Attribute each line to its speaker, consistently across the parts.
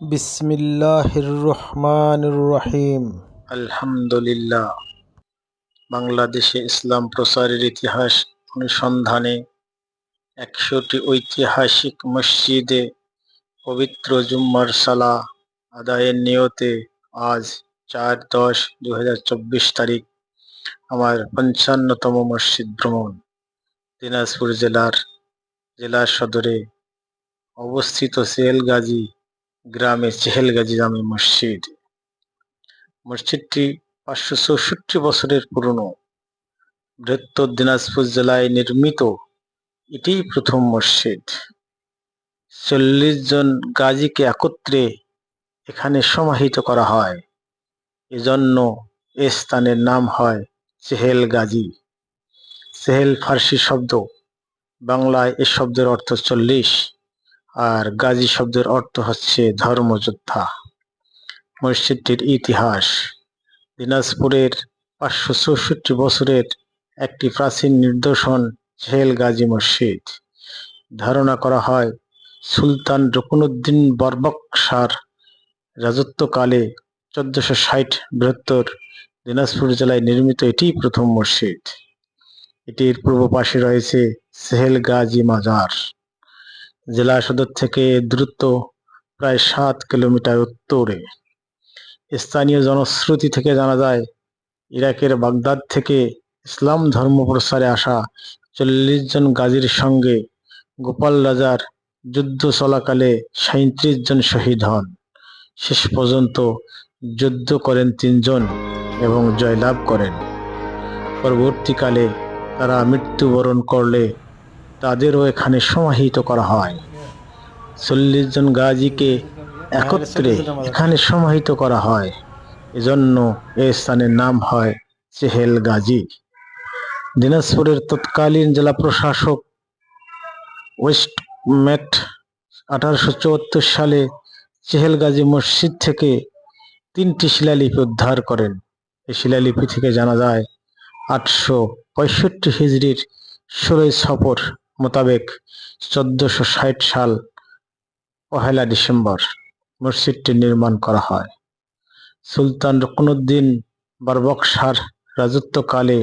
Speaker 1: বিসমিল্লাহির রহমানির রহিম
Speaker 2: আলহামদুলিল্লাহ। বাংলাদেশে ইসলাম প্রচারের ইতিহাস অনুসন্ধানে একশোটি ঐতিহাসিক মসজিদে পবিত্র জুম্মার সালা আদায়ের নিয়তে আজ চার দশ দু তারিখ আমার পঞ্চান্নতম মসজিদ ভ্রমণ। দিনাজপুর জেলার জেলা সদরে অবস্থিত সেলগাজী গ্রামে চেহেলগাজী জামে মসজিদ। মসজিদটি পাঁচশো চৌষট্টি বছরের পুরনো। বৃহত্তর দিনাজপুর জেলায় নির্মিত। এটিই প্রথম মসজিদ। চল্লিশ জন গাজীকে একত্রে এখানে সমাহিত করা হয়। এজন্য এ স্থানের নাম হয় চেহেল গাজী চেহেল ফার্সি শব্দ। বাংলায় এ শব্দের অর্থ চল্লিশ। আর গাজী শব্দের অর্থ হচ্ছে ধর্মযোদ্ধা। মসজিদটির ইতিহাস, দিনাজপুরের পাঁচশো চৌষট্টি বছরের একটি প্রাচীন নিদর্শন ঝেল গাজী মসজিদ। ধারণা করা হয়, সুলতান রকুনুদ্দিন বরবকশার রাজত্বকালে চোদ্দশো ষাট বৃহত্তর দিনাজপুর জেলায় নির্মিত এটিই প্রথম মসজিদ। এটির পূর্ব পাশে রয়েছে সেহেল গাজী মাজার। জেলা সদর থেকে দ্রুত প্রায় সাত কিলোমিটার উত্তরে। স্থানীয় জনশ্রুতি থেকে জানা যায়, ইরাকের বাগদাদ থেকে ইসলাম ধর্ম প্রসারে আসা চল্লিশ জন গাজীর সঙ্গে গোপাল রাজার যুদ্ধ চলাকালে সাঁত্রিশ জন শহীদ হন। শেষ পর্যন্ত যুদ্ধ করেন তিনজন এবং জয়লাভ করেন। পরবর্তীকালে তারা মৃত্যুবরণ করলে তাদেরও এখানে সমাহিত করা হয়। চল্লিশ জন গাজীকে একত্রে এখানে সমাহিত করা হয়। এজন্য এ স্থানের নাম হয় চেহেল গাজী। দিনাজপুরের তৎকালীন জেলা প্রশাসক ওয়েস্ট ম্যাট আঠারোশো চুয়াত্তর সালে চেহেল গাজী মসজিদ থেকে তিনটি শিলালিপি উদ্ধার করেন। এই শিলালিপি থেকে জানা যায়, আটশো পঁয়ষট্টি হিজড়ির ষোলোই সফর মোতাবেক চোদ্দশো ষাট সাল পহেলা ডিসেম্বর মসজিদটি নির্মাণ করা হয়। সুলতান রকনুদ্দিন বারবকশার রাজত্বকালে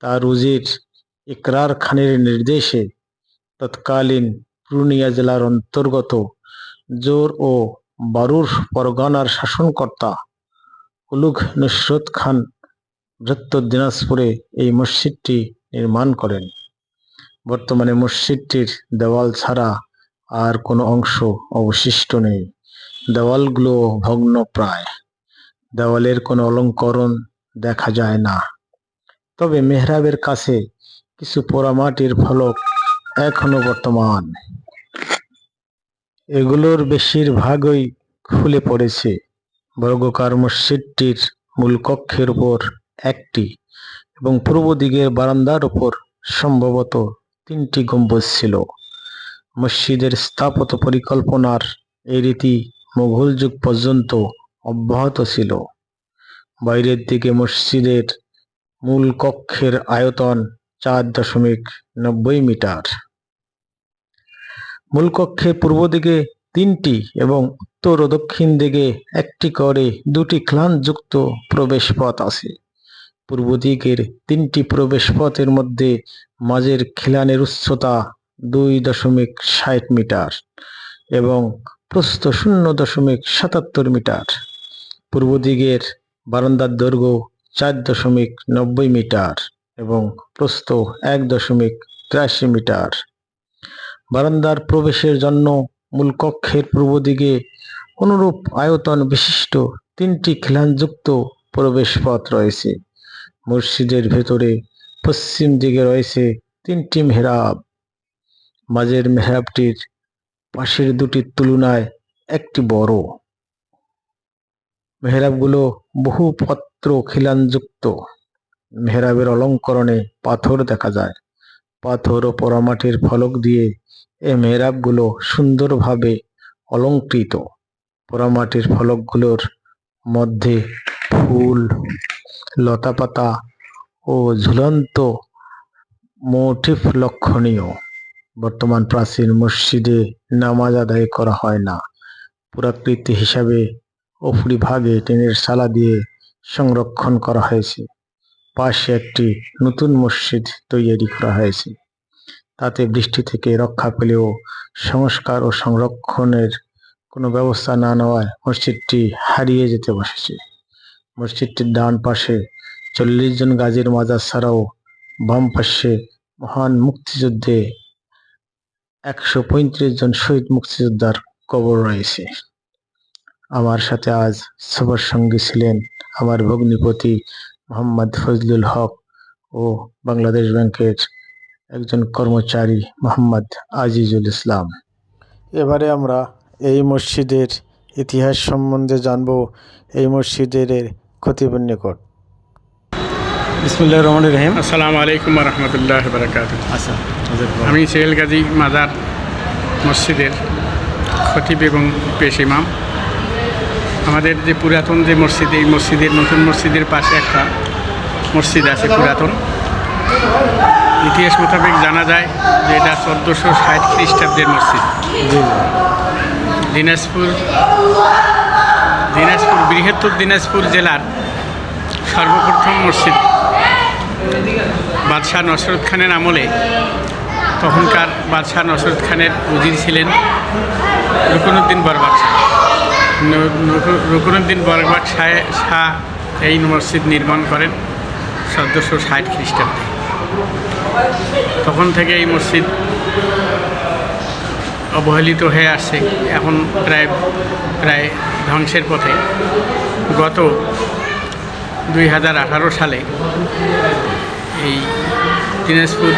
Speaker 2: তার উজির ইকরার খানের নির্দেশে তৎকালীন পুরুলিয়া জেলার অন্তর্গত জোর ও বারুর পরগনার শাসনকর্তা উলুঘ নুসরত খান বৃহত্তর দিনাজপুরে এই মসজিদটি নির্মাণ করেন। বর্তমানে মসজিদটির দেওয়াল ছাড়া আর কোনো অংশ অবশিষ্ট নেই। দেওয়ালগুলো ভগ্ন প্রায় দেওয়ালের কোনো অলঙ্করণ দেখা যায় না। তবে মেহরাবের কাছে কিছু পোড়ামাটির ফলক এখনও বর্তমান। এগুলোর বেশিরভাগই খুলে পড়েছে। বর্গকার মসজিদটির মূল কক্ষের উপর একটি এবং পূর্ব দিকের বারান্দার উপর সম্ভবত তিনটি গম্বুজ ছিল। মসজিদের স্থাপত্য পরিকল্পনার এই রীতি মুঘল যুগ পর্যন্ত অব্যাহত ছিল। বাইরের দিকে মসজিদের মূল কক্ষের আয়তন চার দশমিক নব্বই মিটার। মূল কক্ষে পূর্ব দিকে তিনটি এবং উত্তর ও দক্ষিণ দিকে একটি করে দুটি ক্লানযুক্ত প্রবেশপথ আছে। পূর্ব দিকের তিনটি প্রবেশপথের মধ্যে মাঝের খিলানের উচ্চতা দুই দশমিক ষাট মিটার এবং প্রস্থ শূন্য দশমিক সাতাত্তর মিটার। পূর্ব দিকের বারান্দার দৈর্ঘ্য চার দশমিক নব্বই মিটার এবং প্রস্থ এক দশমিক তিরাশি মিটার। বারান্দার প্রবেশের জন্য মূল কক্ষের পূর্ব দিকে অনুরূপ আয়তন বিশিষ্ট তিনটি খিলানযুক্ত প্রবেশপথ রয়েছে। মসজিদের ভেতরে পশ্চিম দিকে রয়েছে তিনটি মেহরাব মাঝের মেহরাবটির পাশের দুটির তুলনায় একটি বড়। মেহরাবগুলো বহু পত্র খিলানযুক্ত। মেহরাবের অলঙ্করণে পাথর দেখা যায়। পাথর ও পোড়ামাটির ফলক দিয়ে এ মেহরাবগুলো সুন্দরভাবে অলঙ্কৃত। পোড়ামাটির ফলকগুলোর মধ্যে ফুল লতাপাতা ও ঝুলন্ত মোটিফ লক্ষণীয়। বর্তমান প্রাচীন মসজিদে নামাজ আদায় করা হয় না। পুরাকৃতি হিসাবে উপরিভাগে টিনের সালা দিয়ে সংরক্ষণ করা হয়েছে। পাশে একটি নতুন মসজিদ তৈরি করা হয়েছে। তাতে বৃষ্টি থেকে রক্ষা পেলেও সংস্কার ও সংরক্ষণের কোনো ব্যবস্থা না নেওয়ায় মসজিদটি হারিয়ে যেতে বসেছে। মসজিদটির ডান পাশে চল্লিশ জন গাজীর মাজার ছাড়াও বাম পাশে মহান মুক্তিযুদ্ধে একশো পঁয়ত্রিশ জন শহীদ মুক্তিযোদ্ধার কবর রয়েছে। আমার সাথে আজ সবার সঙ্গে ছিলেন আমার ভগ্নিপতি মোহাম্মদ ফজলুল হক ও বাংলাদেশ ব্যাংকের একজন কর্মচারী মোহাম্মদ আজিজুল ইসলাম।
Speaker 1: এবারে আমরা এই মসজিদের ইতিহাস সম্বন্ধে জানব। এই মসজিদের খতিবের নিকট। বিসমুল্লাহ রহমান রহিম।
Speaker 3: আসসালামু আলাইকুম রহমতুল্লাহ বারকাত
Speaker 1: আচ্ছা
Speaker 3: আমি সেহেল গাজী মাজার মসজিদের খতিব এবং পেশ ইমাম। আমাদের যে পুরাতন যে মসজিদ এই মসজিদের নতুন মসজিদের পাশে একটা মসজিদ আছে পুরাতন। ইতিহাস মোতাবেক জানা যায় যে এটা চোদ্দোশো ষাট খ্রিস্টাব্দের মসজিদ। দিনাজপুর দিনাজপুর, বৃহত্তর দিনাজপুর জেলার সর্বপ্রথম মসজিদ বাদশাহ নসরত খানের আমলে তখনকার বাদশাহ নসরত খানের উজির ছিলেন রুকনুদ্দিন বরবাদ রুকনুদ্দিন বরবাদ শাহ শাহ এই মসজিদ নির্মাণ করেন চোদ্দোশো ষাট খ্রিস্টাব্দে। তখন থেকে এই মসজিদ অবহেলিত হয়ে আসছে এখন প্রায় প্রায় ধ্বংসের পথে। গত দুই হাজার আঠারো সালে এই দিনাজপুর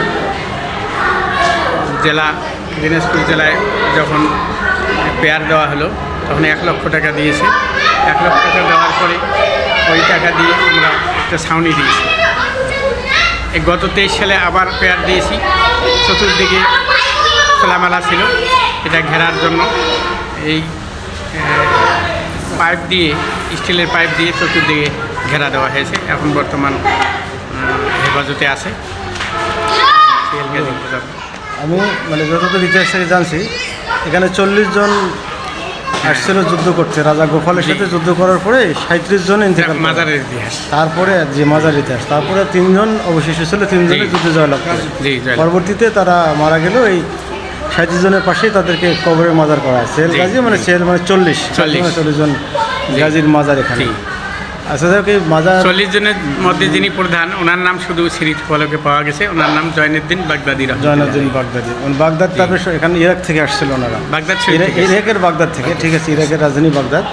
Speaker 3: জেলা, দিনাজপুর জেলায় যখন পেয়ার দেওয়া হলো, তখন এক লক্ষ টাকা দিয়েছে। এক লক্ষ টাকা দেওয়ার পরে ওই টাকা দিয়ে আমরা একটা ছাউনি দিয়েছি। গত তেইশ সালে আবার পেয়ার দিয়েছি। চতুর্দিকে খোলামেলা ছিল। এটা ঘেরার জন্য। এই পাইপ দিয়ে স্টিলের পাইপ দিয়ে চতুর্দিকে ঘেরা দেওয়া হয়েছে। এখন বর্তমান হেফাজতে আছে।
Speaker 1: আমি মানে যতদূর ইতিহাস থেকে জানছি এখানে চল্লিশ জন আসছিল যুদ্ধ করতে। রাজা গোপালের সাথে যুদ্ধ করার পরে সাঁত্রিশ জন ইন্তেকাল।
Speaker 3: মাজারের ইতিহাস।
Speaker 1: তারপরে যে মাজার ইতিহাস। তারপরে তিনজন অবশিষ্ট ছিল তিনজনের। যুদ্ধে জয়লাভ পরবর্তীতে তারা মারা গেল এই সাঁত্রিশ জনের পাশেই তাদেরকে কবরের মাজার করা হয় সেল গাজী মানে। সেল মানে চল্লিশ।
Speaker 3: চল্লিশ।
Speaker 1: চল্লিশ জন গাজীর মাজার এখানে। আচ্ছা এই মাজার
Speaker 3: চল্লিশ জনের মধ্যে যিনি প্রধান ওনার নাম শুধু সিরিজ ফলকে পাওয়া গেছে। ওনার নাম জয়নুদ্দিন বাগদাদি।
Speaker 1: জয়নুদ্দিন বাগদাদি। মানে বাগদাদ তারপরে এখানে ইরাক থেকে আসছিল ওনারা।
Speaker 3: বাগদাদ।
Speaker 1: ইরাকের বাগদাদ থেকে। ঠিক আছে ইরাকের রাজধানী বাগদাদ।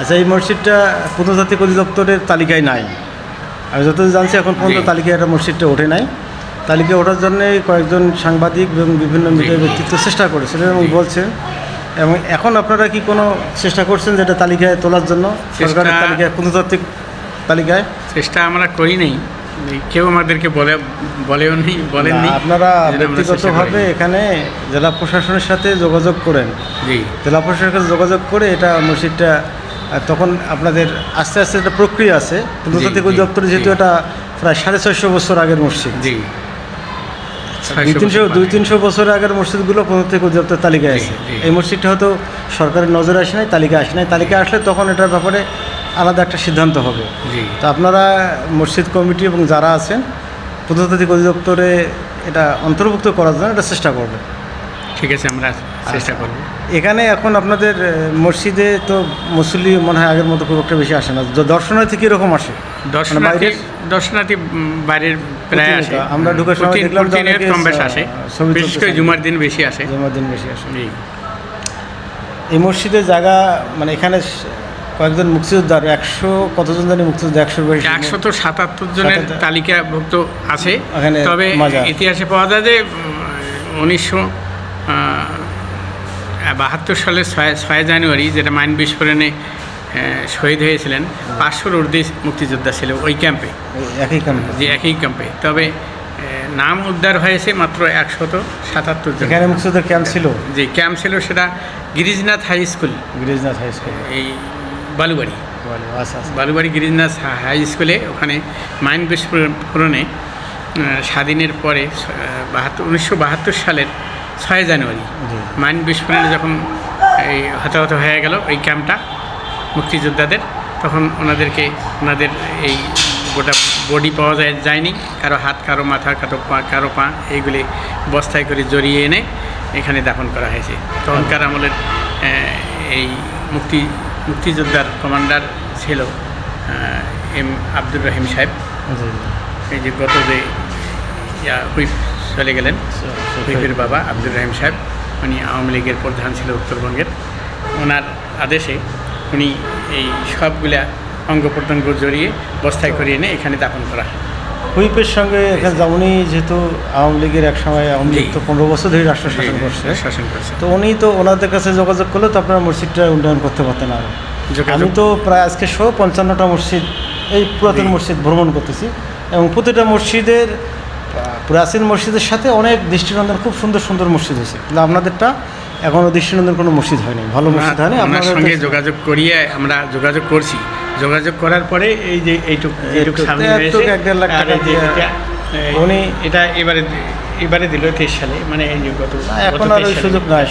Speaker 1: আচ্ছা এই মসজিদটা প্রত্নতাত্ত্বিক অধিদপ্তরের তালিকায় নাই। আমি যতদূর জানছি এখন পর্যন্ত তালিকায় একটা মসজিদটা ওঠে নাই। তালিকায় ওঠার জন্য কয়েকজন সাংবাদিক এবং বিভিন্ন মিডিয়ার ব্যক্তিত্ব চেষ্টা করেছিলেন এবং বলছেন এবং এখন আপনারা কি কোনো চেষ্টা করছেন যেটা তালিকায় তোলার জন্য? সরকারের তালিকায় প্রত্নতাত্ত্বিক তালিকায়?
Speaker 3: চেষ্টা আমরা করি নেই। কেউ আমাদেরকে বলে বলেও নেই বলেননি
Speaker 1: আপনারা ব্যক্তিগতভাবে এখানে জেলা প্রশাসনের সাথে যোগাযোগ করেন।
Speaker 3: জি।
Speaker 1: জেলা প্রশাসনের সাথে যোগাযোগ করে এটা মসজিদটা তখন আপনাদের আস্তে আস্তে একটা প্রক্রিয়া আছে। প্রত্নতাত্ত্বিক
Speaker 3: জি,
Speaker 1: অধিদপ্তরে যেহেতু এটা প্রায় সাড়ে ছয়শো বছর আগের মসজিদ।
Speaker 3: জি।
Speaker 1: দুই তিনশো দুই তিনশো বছর আগের মসজিদগুলো প্রত্নতাত্ত্বিক অধিদপ্তর তালিকায় আছে। এই মসজিদটা হয়তো সরকারের নজরে আসে নাই তালিকা আসে নাই। তালিকা আসলে তখন এটার ব্যাপারে আলাদা একটা সিদ্ধান্ত হবে। তো আপনারা মসজিদ কমিটি এবং যারা আছেন প্রত্নতাত্ত্বিক অধিদপ্তরে এটা অন্তর্ভুক্ত করার জন্য এটা চেষ্টা করবে
Speaker 3: ঠিক আছে আমরা। চেষ্টা করব।
Speaker 1: এখানে এখন আপনাদের মসজিদে তো মুসল্লি মনে হয় আগের মতো খুব একটা বেশি আসে না। দর্শনার্থী কীরকম আসে?
Speaker 3: দর্শনার্থী
Speaker 1: বাইরের?
Speaker 3: দর্শনার্থী বাইরের প্রায় আসে।
Speaker 1: আমরা ঢোকার সময় দেখলাম
Speaker 3: কম বেশ আসে। বিশেষ করে জুমার দিন বেশি আসে।
Speaker 1: জুমার দিন বেশি আসে। এই মসজিদের জায়গা মানে এখানে কয়েকজন মুক্তিযোদ্ধার একশো কতজন জানি মুক্তিযোদ্ধা একশো বেশি
Speaker 3: তো সাতাত্তর জনের। তালিকাভুক্ত আছে। তবে ইতিহাসে পাওয়া যায় যে উনিশশো বাহাত্তর সালের ছয় ছয় জানুয়ারি যেটা মাইন বিস্ফোরণে শহীদ হয়েছিলেন পাঁচশোর ঊর্ধ্বে মুক্তিযোদ্ধা ছিল ওই ক্যাম্পে।
Speaker 1: একই ক্যাম্পে।
Speaker 3: যে একই ক্যাম্পে। তবে নাম উদ্ধার হয়েছে মাত্র একশত সাতাত্তর জন।
Speaker 1: এখানে ক্যাম্প ছিল?
Speaker 3: যে ক্যাম্প ছিল সেটা Girijnath high school.
Speaker 1: Girijnath high school.
Speaker 3: এই বালুবাড়ি।
Speaker 1: আচ্ছা আচ্ছা।
Speaker 3: বালুবাড়ি গিরিজনাথ হাই স্কুলে ওখানে মাইন বিস্ফোরণে স্বাধীনের পরে বাহাত্তর উনিশশো বাহাত্তর সালের ছয় জানুয়ারি। মাইন বিস্ফোরণে যখন এই হতাহত হয়ে গেল এই ক্যাম্পটা মুক্তিযোদ্ধাদের তখন ওনাদেরকে ওনাদের এই গোটা বডি পাওয়া যায় যায়নি। কারও হাত কারও মাথা কারও পা কারও পা এইগুলি বস্তায় করে জড়িয়ে এনে এখানে দাফন করা হয়েছে। তখনকার আমলের এই মুক্তি মুক্তিযোদ্ধার কমান্ডার ছিল এম আব্দুর রহিম সাহেব। এই যে গত যে হুইপ চলে গেলেন। হুইপের বাবা আব্দুর রহিম সাহেব উনি আওয়ামী লীগের প্রধান ছিল উত্তরবঙ্গের। ওনার আদেশে উনি এই সবগুলা অঙ্গ প্রত্যঙ্গ জড়িয়ে বস্তায় করিয়ে এনে এখানে দাপন করা।
Speaker 1: হুইপের সঙ্গে এখানে যা- উনি যেহেতু আওয়ামী লীগের এক সময় আওয়ামী লীগ তো পনেরো বছর ধরে রাষ্ট্র শাসন করছে।
Speaker 3: শাসন করছে।
Speaker 1: তো উনি তো ওনাদের কাছে যোগাযোগ করলে তো আপনারা মসজিদটা উন্নয়ন করতে পারতেন আর। আমি তো প্রায় আজকে সহ পঞ্চান্নটা মসজিদ এই পুরাতন মসজিদ ভ্রমণ করতেছি। এবং প্রতিটা মসজিদের প্রাচীন মসজিদের সাথে অনেক দৃষ্টিনন্দন খুব সুন্দর সুন্দর মসজিদ হয়েছে। কিন্তু আপনাদেরটা এখনও দৃষ্টিনন্দন কোনো মসজিদ হয়নি ভালো মসজিদ হয়নি। আপনার
Speaker 3: সঙ্গে যোগাযোগ করিয়ে আমরা যোগাযোগ করছি। যোগাযোগ করার পরে এই যে এইটুকু
Speaker 1: এক দেড় লাখ টাকা দিয়ে- উনি-
Speaker 3: এটা এবারে এবারে দিল তেইশ সালে মানে এই গত
Speaker 1: এখন আর ওই সুযোগ নাই।